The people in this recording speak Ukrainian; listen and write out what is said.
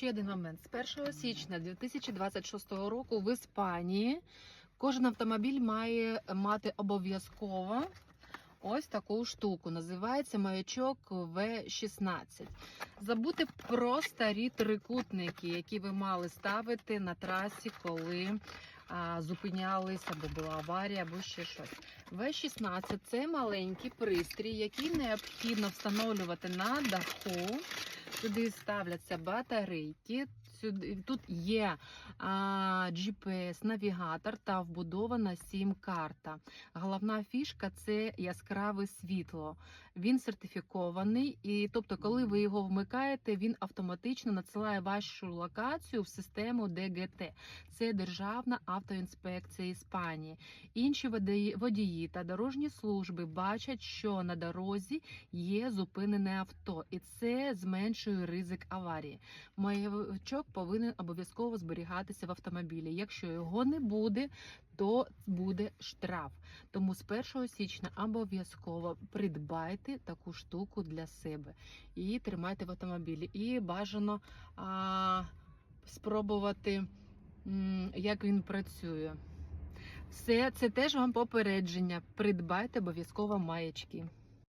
ще один момент. З 1 січня 2026 року в Іспанії кожен автомобіль має мати обов'язково ось таку штуку. Називається маячок В16. Забудьте про старі трикутники, які ви мали ставити на трасі, коли а, зупинялись або була аварія, або ще щось. В16 це маленький пристрій, який необхідно встановлювати на даху. Сюди ставляться батарейки. Сюди тут є а, GPS, навігатор та вбудована сім-карта. Головна фішка це яскраве світло. Він сертифікований, і тобто, коли ви його вмикаєте, він автоматично надсилає вашу локацію в систему ДГТ. Це Державна автоінспекція Іспанії. Інші водії та дорожні служби бачать, що на дорозі є зупинене авто, і це зменшує ризик аварії. Маячок повинен обов'язково зберігатися в автомобілі. Якщо його не буде, то буде штраф. Тому з 1 січня обов'язково придбайте таку штуку для себе і тримайте в автомобілі. І бажано а, спробувати, як він працює. Все, це теж вам попередження. Придбайте обов'язково маячки.